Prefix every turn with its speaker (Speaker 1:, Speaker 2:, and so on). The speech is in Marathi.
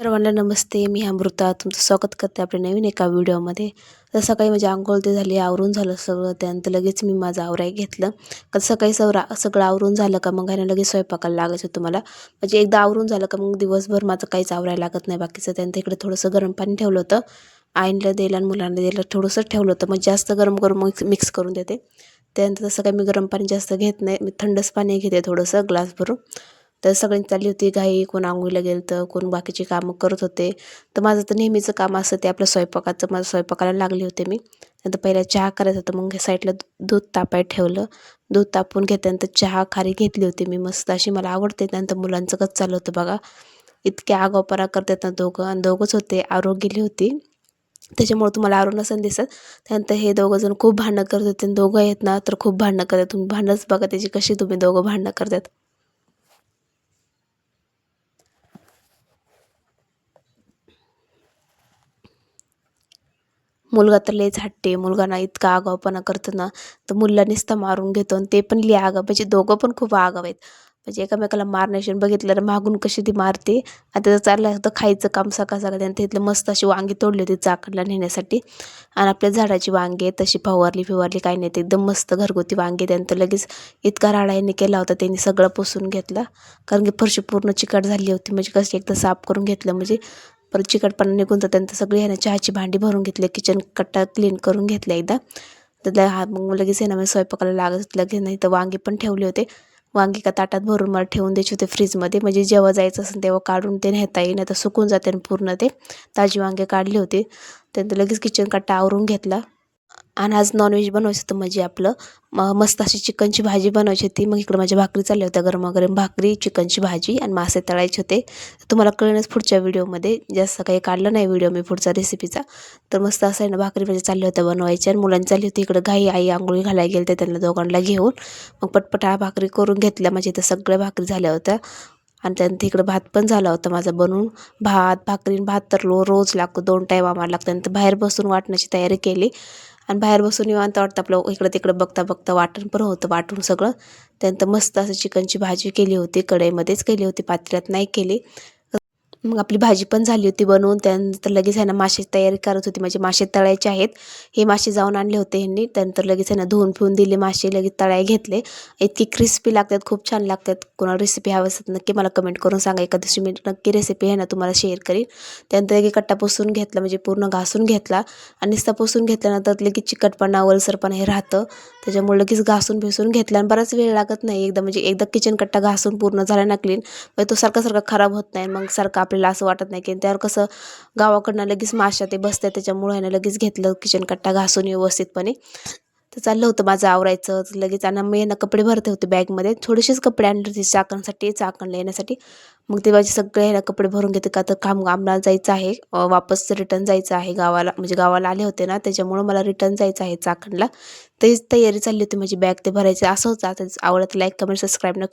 Speaker 1: सर्वांना नमस्ते मी अमृता. तुमचं स्वागत करते आपल्या नवीन एका व्हिडिओमध्ये. तर सकाळी माझी आंघोळ ते झाली आवरून झालं सगळं. त्यानंतर लगेच मी माझं आवराय घेतलं. का सकाळी सवरा सगळं आवरून झालं का मग आहे लगेच स्वयंपाकाला लागायचं होतं म्हणजे एकदा आवरून झालं का मग दिवसभर माझं काहीच आवरायला लागत नाही. बाकीचं त्यानंतर इकडे थोडंसं गरम पाणी ठेवलं होतं. आईला द्यायला आणि मुलांना द्यायला थोडंसं ठेवलं होतं. मग जास्त गरम करून मिक्स मिक्स करून देते. त्यानंतर तसं काही मी गरम पाणी जास्त घेत नाही. मी थंडच पाणी घेते थोडंसं ग्लास भरून तर सगळ्यांची चालली होती घाई कोण आंघोळीला गेलं तर कोण बाकीची कामं करत होते. तर माझं तर नेहमीचं काम असतं ते आपलं स्वयंपाकाचं माझं स्वयंपाकाला लागले होते मी. नंतर पहिला चहा करायचा होता मग साईडला दूध तापाय ठेवलं. दूध तापून घेतल्यानंतर चहा खारी घेतली होती मी मस्त. अशी मला आवडते त्यानंतर मुलांचं कसं चाललं होतं बघा. इतके आगावपणा करतात ना दोघं आणि दोघंच होते आरो गेली होती. त्याच्यामुळे तुम्हाला आरो नसेल दिसत. त्यानंतर हे दोघं जण खूप भांडणं करत होते दोघं आहेत ना तर खूप भांडणं करतात. तुम्ही भांडणंच बघा त्याची कशी तुम्ही दोघं भांडणं करतात. मुलगा तर लयच झाटते मुलगा ना इतका आगावपणा करतो ना तर मुलला नुसतं मारून घेतो आणि ते पण लिहि आगाव म्हणजे दोघं पण खूप आगाव आहेत. म्हणजे एकामेकाला मारण्याशी बघितलं तर मागून कशी ती मारते. आणि त्याचं चाललं होतं खायचं काम सकाळ सकाळ त्यानं तिथलं मस्त अशी वांगी तोडली होती चाकडला नेण्यासाठी. आणि आपल्या झाडाची वांगी आहे तशी फवारली फिवारली काही नाही ते एकदम मस्त घरगुती वांगे त्यानंतर लगेच इतका राडा यांनी केला होता त्यांनी सगळं पुसून घेतला. कारण की फरशी पूर्ण चिकट झाली होती म्हणजे कशी एकदा साफ करून घेतलं म्हणजे परत चिकटपणा निघून जातं सगळी ह्यानं चहाची भांडी भरून घेतली किचन कट्टा क्लीन करून घेतला एकदा. तर हा मग लगेच आहे ना मी स्वयंपाकाला लागत लगेच नाही तर वांगे पण ठेवले होते. वांगी का ताटात भरून मला ठेवून द्यायचे होते फ्रीजमध्ये म्हणजे जेव्हा जायचं असेल तेव्हा काढून ते नेता येईल नाही तर सुकून जाते पूर्ण ते ताजी वांगे काढले होते. त्यानंतर लगेच किचन कट्टा आवरून घेतला. आणि आज नॉनव्हेज बनवायचं होतं म्हणजे आपलं मग मस्त अशी चिकनची भाजी बनवायची होती. मग इकडं माझ्या भाकरी चालल्या होत्या गरमागरम भाकरी चिकनची भाजी आणि मासे तळायचे होते. तुम्हाला कळेलच पुढच्या व्हिडिओमध्ये. जास्त काही काढलं नाही व्हिडिओ मी पुढचा रेसिपीचा तर मस्त असं आहे ना भाकरी म्हणजे चालल्या होत्या बनवायच्या आणि मुलांनी चालली होती इकडं घाई आई आंघोळी घालायला गेल्या त्यांना दोघांना घेऊन. मग पटपटा भाकरी करून घेतल्या. माझ्या इथं सगळ्या भाकरी झाल्या होत्या. आणि त्यानंतर इकडं भात पण झाला होता माझा बनवून भात भाकरी भात तर लो रोज लागतो. दोन टाईम आम्हाला लागतं. त्यानंतर बाहेर बसून वाटण्याची तयारी केली. आणि बाहेर बसून निवांत वाटतं आपलं इकडं तिकडं बघता बघता वाटण पण होतं वाटून सगळं. त्यानंतर मस्त असं चिकनची भाजी केली होती कढईमध्येच केली होती पात्र्यात नाही केली. मग आपली भाजी पण झाली होती बनवून. त्यानंतर लगेच आहे ना मासे तयारी करत होती. म्हणजे मासे तळायचे आहेत. हे मासे जाऊन आणले होते ह्यांनी. त्यानंतर लगेच आहे धुवून फिवून दिले मासे. लगेच तळाय घेतले. इतकी क्रिस्पी लागतात. खूप छान लागतात. कोणाला रेसिपी हवं असतात नक्की मला कमेंट करून सांगा. एका दिवशी मी नक्की रेसिपी आहे ना तुम्हाला शेअर करीन. त्यानंतर लगेच कट्टा पुसून घेतला. म्हणजे पूर्ण घासून घेतला. आणि नुसता पुसून घेतल्यानंतर लगेच चिकटपणा वलसरपणा हे राहतं. त्याच्यामुळे लगेच घासून भिसून घेतला. आणि बराच वेळ लागत नाही. एकदा म्हणजे एकदा किचन कट्टा घासून पूर्ण झाला ना क्लीन म्हणजे तो सारखा सारखा खराब होत नाही. मग सारखा आपल्याला असं वाटत नाही की त्यावर कसं गावाकडनं लगेच माशा ते बसतात त्याच्यामुळे ह्यानं लगेच घेतलं किचन कट्टा घासून व्यवस्थितपणे. तर चाललं होतं माझं आवरायचं लगेच आणि मी यांना कपडे भरते होते बॅगमध्ये थोडेसेच कपडे आणले होते चाकणसाठी चाकणला येण्यासाठी. मग ते माझे सगळे ह्याला कपडे भरून घेते का तर काम आम्हाला जायचं आहे वापस रिटर्न जायचं आहे गावाला म्हणजे गावाला आले होते ना त्याच्यामुळं मला रिटर्न जायचं आहे चाकणला. तेच तयारी चालली होती माझी बॅग ते भरायचे असं होतं. आता आवडत लाईक कमेंट सबस्क्राईब न